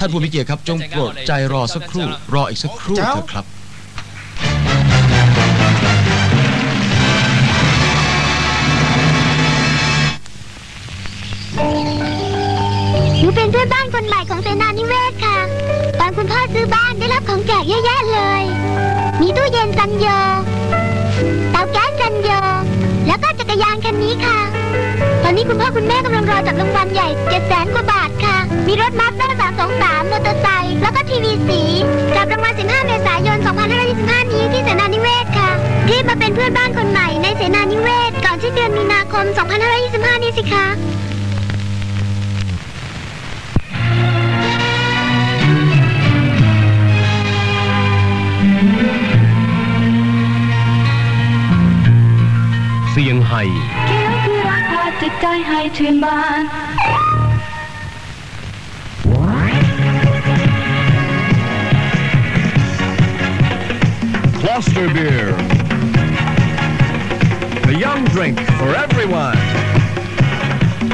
ท่านผู้มีเกียรติครับจงโปรดใจรอสักครู่ รออีกสักครู่เถอะครับ หนูเป็นเพื่อนบ้านคนใหม่ของเสนานิเวศค่ะ ตอนคุณพ่อซื้อบ้านได้รับของแจกเยอะแยะเลย มีตู้เย็นซันโยเตาแก๊สซันโยแล้วก็จักรยานคันนี้ค่ะ ตอนนี้คุณพ่อคุณแม่กำลังรอจับรางวัลใหญ่เจ็ดแสนกว่าบาทค่ะ คม 2525 นี้สิคะ เสียงไห้เกี่ยวคือรักพาจิตใจให้ชื่นบาน Cluster Beer The young drink for everyone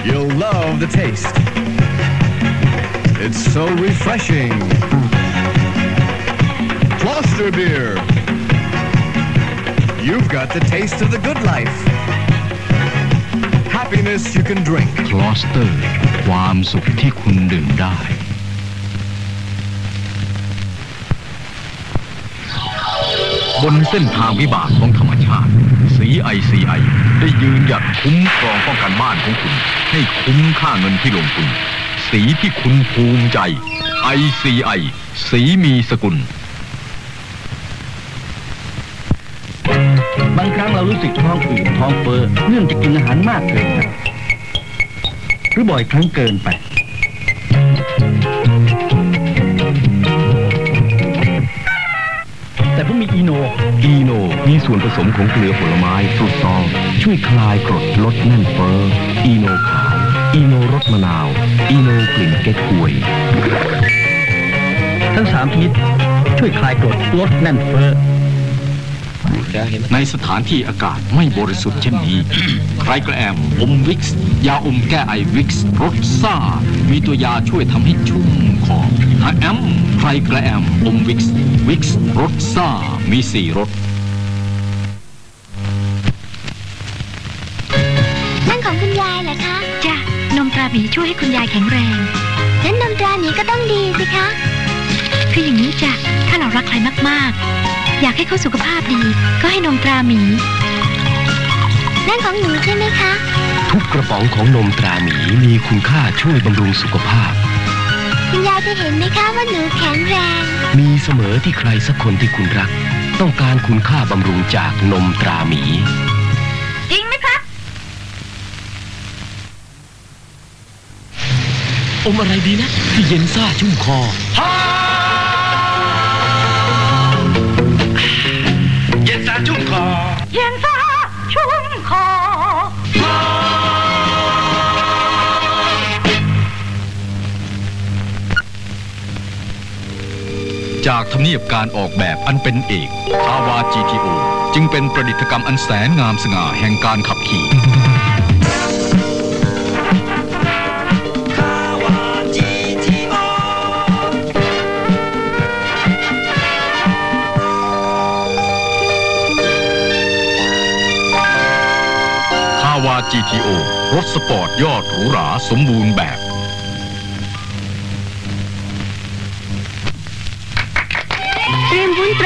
You'll love the taste It's so refreshing Cluster Beer You've got the taste of the good life Happiness you can drink คลอสเตอร์ ความสุขที่คุณดื่มได้ บนเส้นทางวิบากของธรรมชาติสีไอซีไอได้ยืนหยัดคุ้มครองป้องกันบ้านของคุณ ให้คุ้มค่าเงินที่ลงทุน สีที่คุณภูมิใจ ICI สีมีสกุล บางครั้งเรารู้สึกท้องอืดท้องเฟ้อเนื่องจากกินอาหารมากเกินไปหรือบ่อยครั้งเกินไป แต่ผมมีอีโน อีโนมีส่วนผสมของเกลือผลไม้ฟรุตซอง ช่วยคลายกรดลดแน่นเฟ้ออีโนขาว อีโนรสมะนาว อีโนกลิ่นเก๊กฮวย ทั้งสามชนิดช่วยคลายกรดลดแน่นเฟ้อในสถานที่อากาศไม่บริสุทธิ์เช่นนี้ ใครกระแอมอมวิกซ์ยาอมแก้ไอวิกซ์รสซ่า มีตัวยาช่วยทำให้ชุ่ม คอถ้าแอมใครกระแอมอมวิกซ์วิกซ์รสซ่า มีสี่รส นั่นของคุณยายเหรอคะจ้ะนมตราหมีช่วยให้คุณยายแข็งแรง งั้นนมตราหมีก็ต้องดีสิคะ คืออย่างนี้จ้ะถ้าเรารักใครมากๆ อยากให้เขาสุขภาพดี ก็ให้นมตราหมี นั่นของหนูใช่ไหมคะ ทุกกระป๋องของนมตราหมีมีคุณค่าช่วยบำรุงสุขภาพ คุณยายจะเห็นไหมคะว่าหนูแข็งแรง มีเสมอที่ใครสักคนที่คุณรัก ต้องการคุณค่าบำรุงจากนมตราหมี จริงไหมครับ อมอะไรดีนะที่เย็นซ่าชุ่มคอเจากทำเนียบการออกแบบอันเป็นเอกคาวา GTO จึงเป็นประดิษฐกรรมอันแสนงามสง่าแห่งการขับขี่ คาวา GTO รถสปอร์ตยอดหรูหราสมบูรณ์แบบ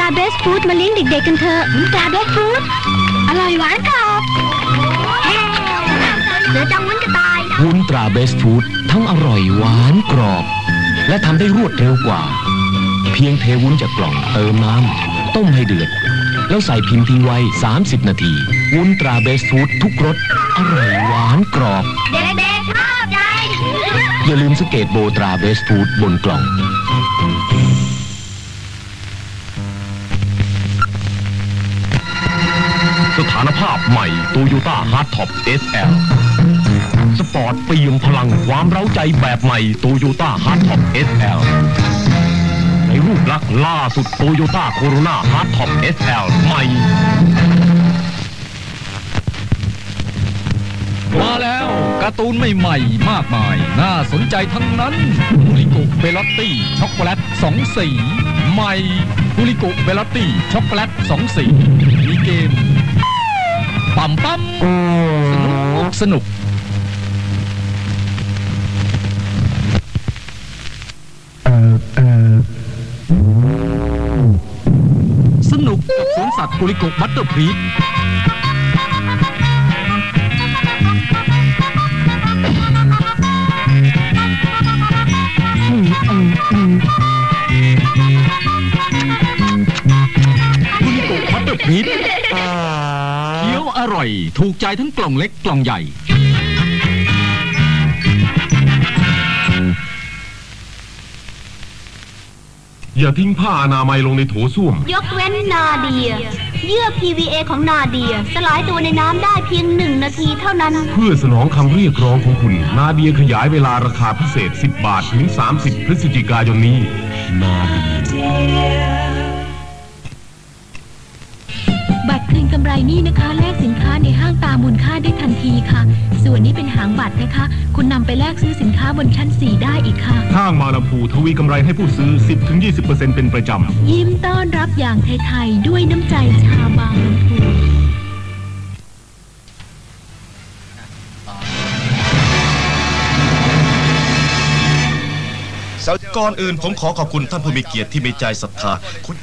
รียมวุ้นตราเบสฟู้ดมาเลี้ยงเด็กๆกันเถอะวุ้นตราเบสฟู้ดอร่อยหวานกรอบเฮ้เหลือจังวุ้นกระต่ายวุ้นตราเบสฟู้ดทั้งอร่อยหวานกรอบ และทำได้รวดเร็วกว่า เพียงเทวุ้นจากกล่องเติมน้ำต้มให้เดือด แล้วใส่พิมพ์ทิ้งไว้ 30 นาที วุ้นตราเบสฟู้ดทุกรสอร่อยหวานกรอบ เด็กๆชอบใจอย่าลืมสงเกตโบตราเบสฟู้ดบนกล่องานภาพใหม่โตโยต้าฮาร์ดท็อป SL สปอร์ตเปี่ยมพลังความเร้าใจแบบใหม่โตโยต้าฮาร์ดท็อป SL ในรูปลักษณ์ล่าสุดโตโยต้าโคโรนาฮาร์ดท็อป SL ใหม่ มาแล้วการ์ตูนใหม่ๆ มากมาย น่าสนใจทั้งนั้นฮูลิโกเบลอตตี้ช็อกโกแลตสองสี ใหม่ฮูลิโกเบลอตตี้ช็อกโกแลตสองสี มีเกม ปั๊มปั๊มสนุกสนุก สนุกกับสวนสัตว์กุลิโกบัตเตอร์พรีทกุลิโกบัตเตอร์พรีทเคี้ยวอ ร่อย ถูกใจทั้งกล่องเล็กกล่องใหญ่ อย่าทิ้งผ้าอนามัยลงในโถส้วม ยกเว้นนาเดีย เยื่อ PVA ของนาเดีย สลายตัวในน้ำได้เพียงหนึ่งนาทีเท่านั้น เพื่อสนองคำเรียกร้องของคุณ นาเดียขยายเวลาราคาพิเศษ 10 บาท ถึง 30 พฤศจิกายนนี้ นาเดีย บัตรคืนกำไรนี่นะคะ แลกสินค้าในห้างตามมูลค่าได้ทันทีค่ะ ส่วนนี้เป็นหางบัตรนะคะ คุณนำไปแลกซื้อสินค้าบนชั้น 4 ได้อีกค่ะ ห้างมาลาพูทวีกำไรให้ผู้ซื้อ 10-20%เป็นประจำยิ้มต้อนรับอย่างไทยๆ ด้วยน้ำใจชาวบางลำพูก่อนอื่นผมขอขอบคุณท่านผู้มีเกียรติที่มีใจศรัทธาคุณ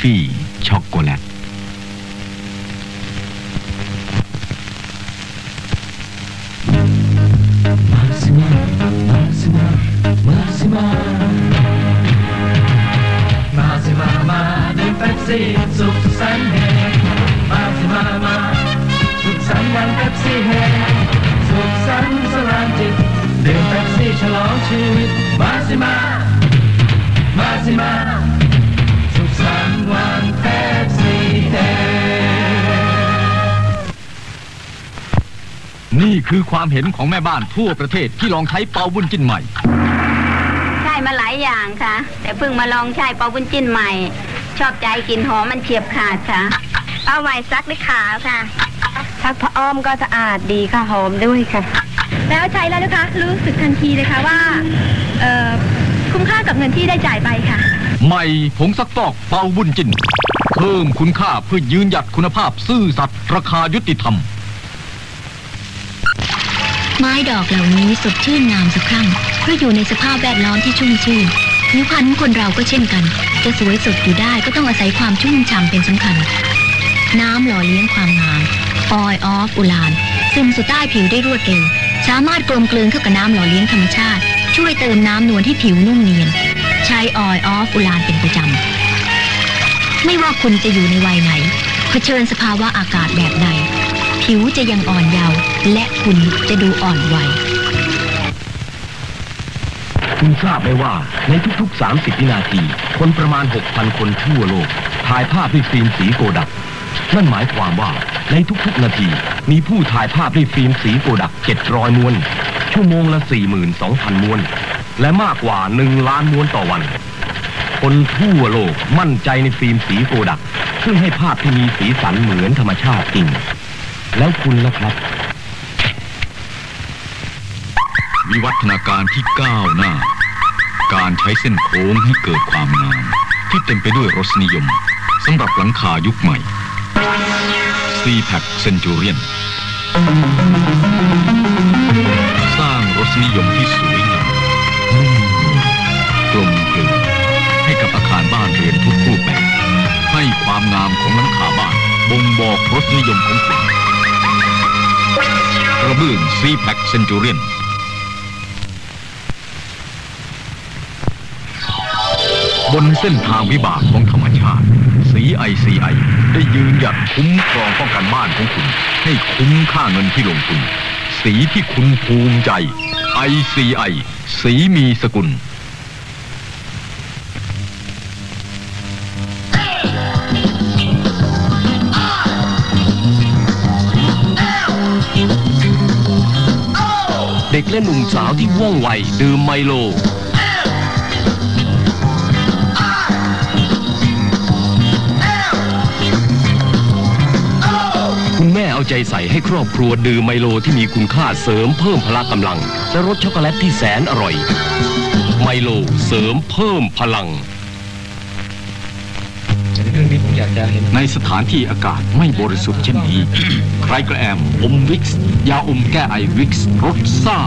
ฟี่ช็อกโกแลต คือความเห็นของแม่บ้านทั่วประเทศที่ลองใช้เปาบุญจินใหม่ ใช่มาหลายอย่างค่ะ แต่เพิ่งมาลองใช้เปาบุญจิ้นใหม่ ชอบใจกลิ่นหอมมันเฉียบขาดค่ะเอาใหม่ซักด้วยขาวค่ะซักผ้าอ้อมก็สะอาดดีค่ะหอมด้วยค่ะ แล้วใช้แล้วนะคะ รู้สึกทันทีเลยค่ะว่า เอ่อคุ้มค่ากับเงินที่ได้จ่ายไปค่ะ ใหม่ผงซักฟอกเปาบุญจินเพิ่มคุณค่าเพื่อยืนหยัดคุณภาพซื่อสัตย์ราคายุติธรรม ไม้ดอกเหล่านี้สดชื่นงามสักครั้งเพราะอยู่ในสภาพแวดล้อมที่ชุ่มชื่นผิวพรรณคนเราก็เช่นกัน จะสวยสดอยู่ได้ก็ต้องอาศัยความชุ่มฉ่ำเป็นสำคัญ น้ำหล่อเลี้ยงความงามออยออฟอุลาน ซึมสู่ใต้ผิวได้รวดเร็ว สามารถกลมกลืนเข้ากับน้ำหล่อเลี้ยงธรรมชาติ ช่วยเติมน้ำนวลให้ผิวนุ่มเนียน ใช้ออยออฟอุลานเป็นประจำ ไม่ว่าคุณจะอยู่ในวัยไหน เผชิญสภาวะอากาศแบบใด ผิวจะยังอ่อนเยาว์และคุณจะดูอ่อนวัย คุณทราบไหมว่าในทุกๆ 30 วินาที คนประมาณ 6,000 คนทั่วโลก ถ่ายภาพด้วยฟิล์มสีโกดัก นั่นหมายความว่าในทุกๆ นาที มีผู้ถ่ายภาพด้วยฟิล์มสีโกดัก 700 ม้วน ชั่วโมงละ 42,000 ม้วน และมากกว่า 1 ล้านม้วนต่อวัน คนทั่วโลกมั่นใจในฟิล์มสีโกดัก ซึ่งให้ภาพที่มีสีสันเหมือนธรรมชาติจริง แล้วคุณล่ะครับ วิวัฒนาการที่ก้าวหน้า การใช้เส้นโค้งให้เกิดความงามที่เต็มไปด้วยรสนิยมสำหรับหลังคายุคใหม่ c p a c Centurion สร้างรสนิยมที่สวยงามนุ่มนวลกลมกลืนให้กับอาคารบ้านเรือนทุกรูปแบบ ให้ความงามของหลังคาบ้านบ่งบอกรสนิยมของคุณ กระเบื้อง c p a c Centurion บนเส้นทางวิบากของธรรมชาติสีไอซีไอได้ยืนหยัดคุ้มครองป้องกันบ้านของคุณ ให้คุ้มค่าเงินที่ลงทุน สีที่คุณภูมิใจ ICI สีมีสกุล และหนุ่มสาวที่ว่องไวดื่มไมโล คุณแม่เอาใจใส่ให้ครอบครัวดื่มไมโลที่มีคุณค่าเสริมเพิ่มพละกำลัง และรสช็อกโกแลตที่แสนอร่อย ไมโลเสริมเพิ่มพลังเรื่องนี้ อยากจะเห็นในสถานที่อากาศไม่บริสุทธิ์เช่นนี้ ใครกระแอมอมวิกซ์ยาอมแก้ไอวิกซ์รสซ่า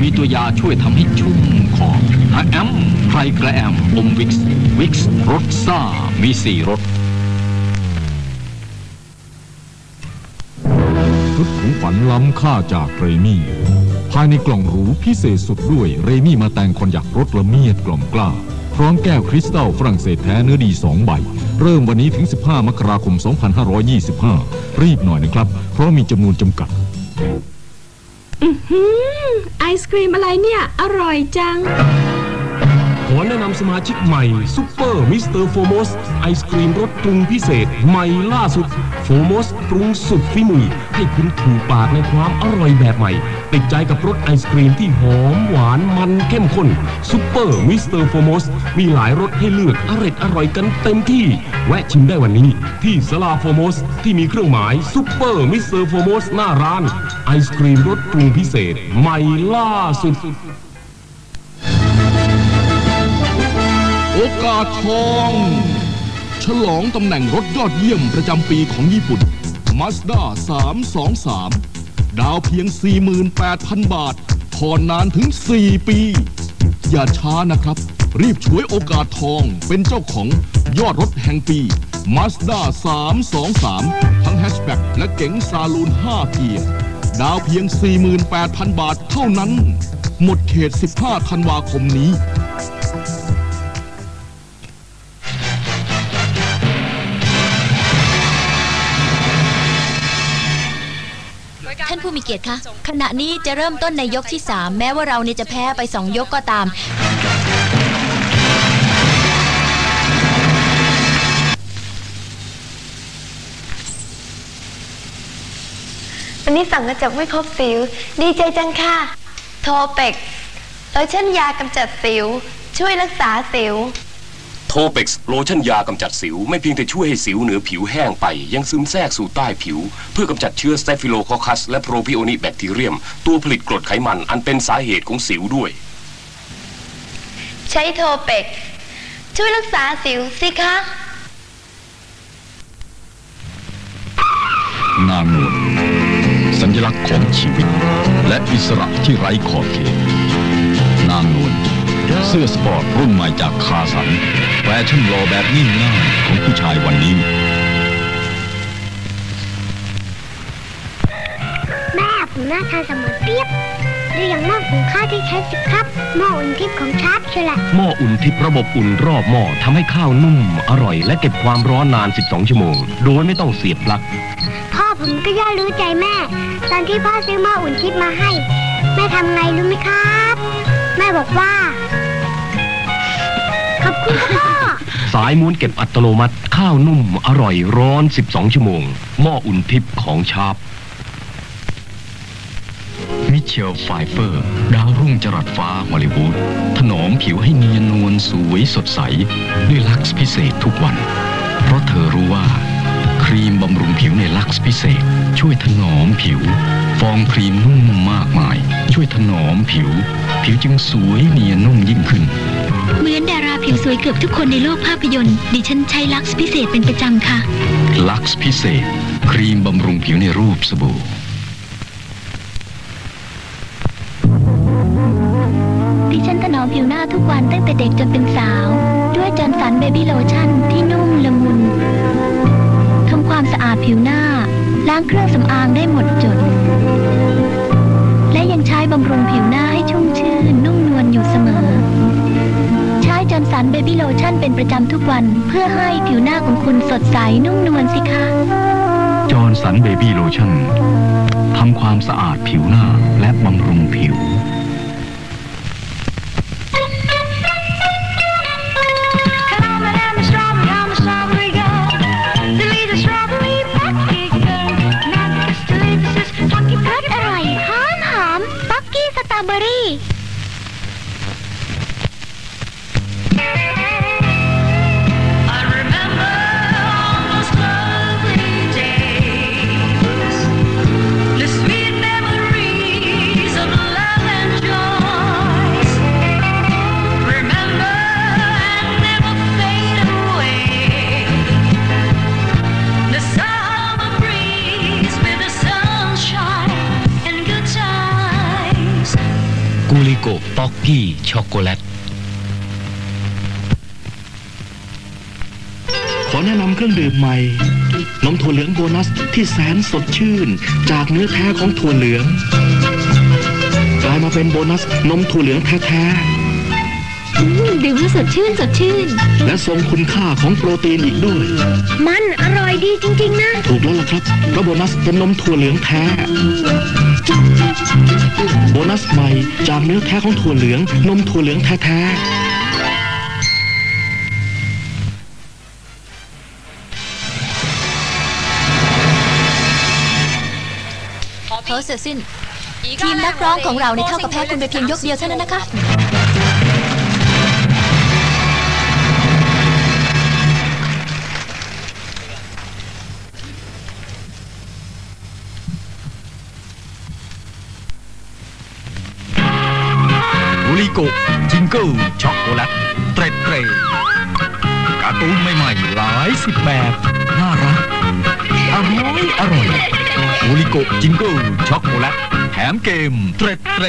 มีตัวยาช่วยทำให้ชุ่มคอถ้าแอมใครกระแอมอมวิกซ์วิกซ์รสซ่า มีสี่รสชุดของฝันล้ำค่าจากเรมี่ ภายในกล่องหรูพิเศษสุดด้วยเรมี่มาแต่งคอนยักรสละเมียดกล่อมกล้า พร้อมแก้วคริสตัลฝรั่งเศสแท้เนื้อดี 2 ใบ เริ่มวันนี้ถึง 15 มกราคม 2525 รีบหน่อยนะครับ เพราะมีจำนวนจำกัด ไอศครีมอะไรเนี่ย อร่อยจัง อแนะนำสมาชิกใหม่ซุปเปอร์มิสเตอร์โฟมอสไอศครีมรสปรุงพิเศษ ใหม่ล่าสุด โฟมอสปรุงสุดฝีมือ ให้คุณถูกปากในความอร่อยแบบใหม่ ติดใจกับรสไอศครีมที่หอมหวานมันเข้มข้นซุปเปอร์มิสเตอร์โฟมอสมีหลายรสให้เลือกอร่อยอร่อยกันเต็มที่ แวะชิมได้วันนี้ ที่สลาโฟมอสที่มีเครื่องหมายซุปเปอร์มิสเตอร์โฟมอสหน้าร้าน ไอศครีมรสปรุงพิเศษ ใหม่ล่าสุด โอกาสทอง ฉลองตำแหน่งรถยอดเยี่ยมประจำปีของญี่ปุ่น Mazda 323 ดาวเพียง 48,000 บาทผ่อนนานถึง 4 ปี อย่าช้านะครับ รีบฉวยโอกาสทองเป็นเจ้าของยอดรถแห่งปี Mazda 323 ทั้งแฮชแบ็กและเก๋งซาลูน 5 เกียร์ ดาวเพียง 48,000 บาทเท่านั้น หมดเขต 15 ธันวาคมนี้ ท่านผู้มีเกียรติคะขณะนี้จะเริ่มต้นในยกที่ 3 แม้ว่าเราเนี่ยจะแพ้ไป 2 ยกก็ตาม วันนี้สั่งกระจกไม่ครบสิว ดีใจจังค่ะ โทเป็กโลชั่นยากำจัดสิว ช่วยรักษาสิว โทเพ็กซ์โลชั่นยากำจัดสิว ไม่เพียงแต่ช่วยให้สิวเหนือผิวแห้งไป ยังซึมแทรกสู่ใต้ผิว เพื่อกำจัดเชื้อสเตฟิโลโคคัส และโปรพิโอนิแบคทีเรียม ตัวผลิตกรดไขมันอันเป็นสาเหตุของสิวด้วย ใช้โทเป็กช่วยรักษาสิวสิคะ นางนวลสัญลักษณ์ของชีวิต และอิสระที่ไร้ขอบเขตนางนวล เสื้อสปอร์ตรุ่นใหม่จากคาสันแฟชั่นรอแบบง่ายๆของผู้ชายวันนี้ แม่ผมน่าทานเสมอเปรียบหรืออย่างหม้อหุงข้าวที่ใช้สิครับหม้ออุ่นทิพย์ของชาร์ปใช่แหละหม้ออุ่นทิพย์ระบบอุ่นรอบหม้อทำให้ข้าวนุ่ม อร่อย และเก็บความร้อนนาน 12 ชั่วโมง โดยไม่ต้องเสียบปลั๊กพ่อผมก็ย่อรู้ใจแม่ ตอนที่พ่อซื้อหม้ออุ่นทิพย์มาให้ แม่ทำไงรู้ไหมครับ แม่บอกว่า สายม้วนเก็บอัตโนมัติ ข้าวนุ่มอร่อยร้อน 12 ชั่วโมง หม้ออุ่นทิพย์ของชาร์ปมิเชลไฟเฟอร์ ดาวรุ่งจรัสฟ้าฮอลลีวูดถนอมผิวให้เนียนนวลสวยสดใส ด้วยลักซ์พิเศษทุกวัน เพราะเธอรู้ว่า ครีมบำรุงผิวในลักซ์พิเศษ ช่วยถนอมผิว ฟองครีมนุ่มมากมาย ช่วยถนอมผิว ผิวจึงสวยเนียนนุ่มยิ่งขึ้น เหมือนดาราผิวสวยเกือบทุกคนในโลกภาพยนตร์ดิฉันใช้ลักซ์พิเศษเป็นประจำค่ะ ลักซ์พิเศษ ครีมบำรุงผิวในรูปสบู่ ดิฉันถนอมผิวหน้าทุกวันตั้งแต่เด็กจนเป็นสาว ด้วยจอร์นสันเบบี้โลชั่นที่นุ่มละมุนทำความสะอาดผิวหน้า ล้างเครื่องสำอางได้หมดจด และยังใช้บำรุงผิวหน้าให้ชุ่มชื่นนุ่มนวลอยู่เสมอ ใช้จอร์นอนสันเบบี้โลชั่นเป็นประจำทุกวัน เพื่อให้ผิวหน้าของคุณสดใสนุ่มนวลสิคะจอร์นสันเบบี้โลชั่นทำความสะอาดผิวหน้าและบำรุงผิว โกป๊อกกี้ช็อกโกแลต ขอแนะนำเครื่องดื่มใหม่ นมถั่วเหลืองโบนัสที่แสนสดชื่น จากเนื้อแท้ของถั่วเหลือง กลายมาเป็นโบนัสนมถั่วเหลืองแท้ดื่มแล้วสดชื่นสดชื่นๆและทรงคุณค่าของโปรตีนอีกด้วย มันอร่อยดีจริง ๆ นะ ถูกแล้วล่ะครับเพราะโบนัสเป็นนมถั่วเหลืองแท้ โบนัสใหม่จากเนื้อแท้ของถั่วเหลือง นมถั่วเหลืองแท้ๆเธอเสร็จสิ้นทีมนักร้องของเราในเท่ากับแพ้คุณไปเพียงยกเดียวเท่านั้นนะคะ โกจิงเกิลช็อกโกแลตเตรดเตรการ์ตูนใหม่ๆหลายสิบแบบ น่ารัก อร่อยอร่อยโอลิโกจิงเกิลช็อกโกแลตแถมเกมเตรดเตร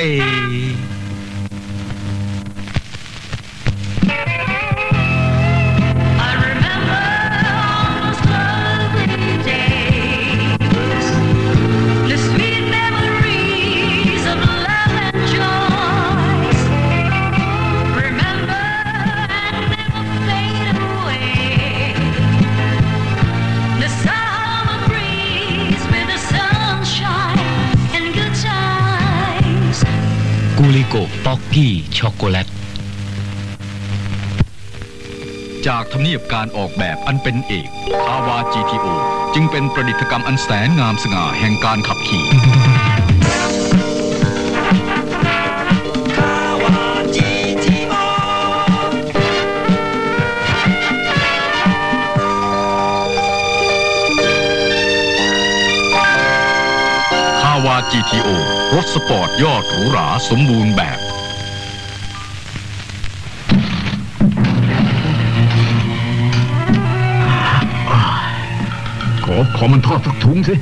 โกป๊อกกี้ช็อกโกแลต จากทำเนียบการออกแบบอันเป็นเอกคาวา GTO จึงเป็นประดิษฐกรรมอันแสนงามสง่าแห่งการขับขี่คาวา GTO รถสปอร์ตยอดหรูหราสมบูรณ์แบบ ขอขอมันทอดสักถุงสิ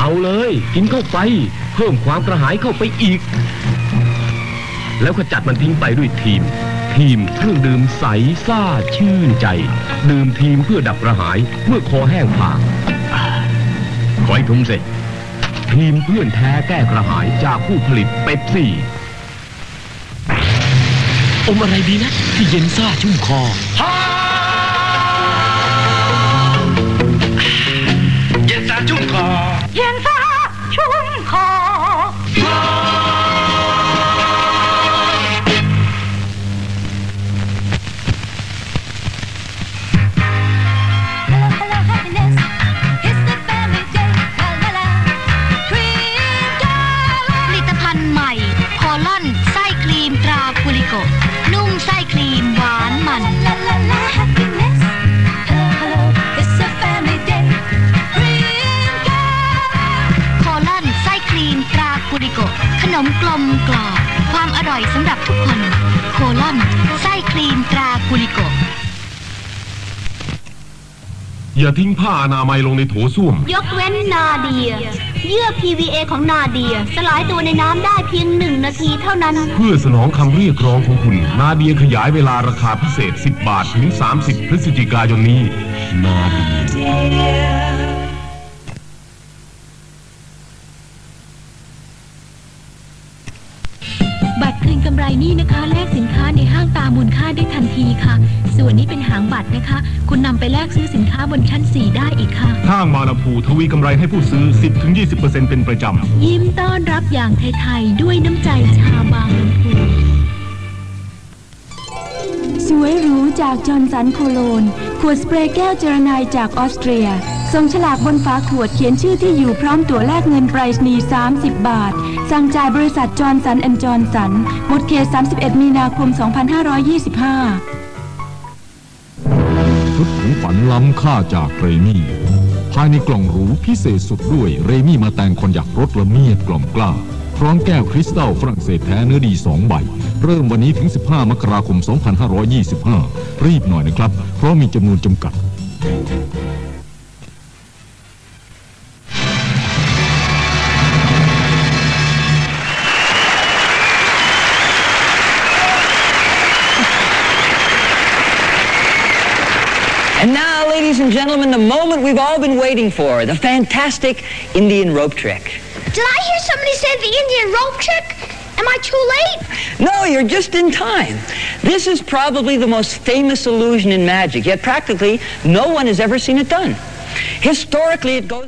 เอาเลย กินเข้าไป เพิ่มความกระหายเข้าไปอีก แล้วก็จัดมันทิ้งไปด้วยทีม ทีมเครื่องดื่มใสซ่าชื่นใจ ดื่มทีมเพื่อดับกระหาย เมื่อคอแห้งผากขออีกถุงสิทีมเพื่อนแท้แก้กระหายจากผู้ผลิตเป๊ปซี่อมอะไรดีนะ ที่เย็นซ่าชุ่มคอ มกลมกรอบ ความอร่อยสำหรับทุกคน โคลอนไส้ครีมตรากุริโกอย่าทิ้งผ้าอนามัยลงในโถส้วม ยกเว้นนาเดีย เยื่อ PVA ของนาเดีย สลายตัวในน้ำได้เพียงหนึ่งนาทีเท่านั้น เพื่อสนองคำเรียกร้องของคุณ นาเดียขยายเวลาราคาพิเศษ 10 บาทถึง 30 พฤศจิกายนนี้ นาเดีย มามูลค่าได้ทันทีค่ะ ส่วนนี้เป็นหางบัตรนะคะ คุณนำไปแลกซื้อสินค้าบนชั้น 4 ได้อีกค่ะ ห้างมาลาพูทวีกำไรให้ผู้ซื้อ 10-20%เป็นประจำยิ้มต้อนรับอย่างไทยๆ ด้วยน้ำใจชาวบางลำพูสวยหรูจากจอห์นสันโคโลน ขวดสเปรย์แก้วเจรไนายจากออสเตรีย ทรงฉลากบนฝาขวดเขียนชื่อที่อยู่พร้อมตั๋วแลกเงินไปรษณีย์30 บาท สั่งจ่ายบริษัทจอห์นสันแอนด์จอห์นสัน หมดเขต 31 มีนาคม 2525 ชุดของฝันล้ำค่าจากเรมี่ ภายในกล่องหรูพิเศษสุดด้วยเรมี่มาแต่งคอนยักรสละเมียดกล่อมกล้า พร้อมแก้วคริสตัลฝรั่งเศสแท้เนื้อดี 2 ใบ เริ่มวันนี้ถึง 15 มกราคม 2525 รีบหน่อยนะครับ เพราะมีจำนวนจำกัด ladies and gentlemen, the moment we've all been waiting for, the fantastic Indian rope trick. Did I hear somebody say the Indian rope trick? Am I too late? No, you're just in time. This is probably the most famous illusion in magic, yet practically no one has ever seen it done. Historically, it goes...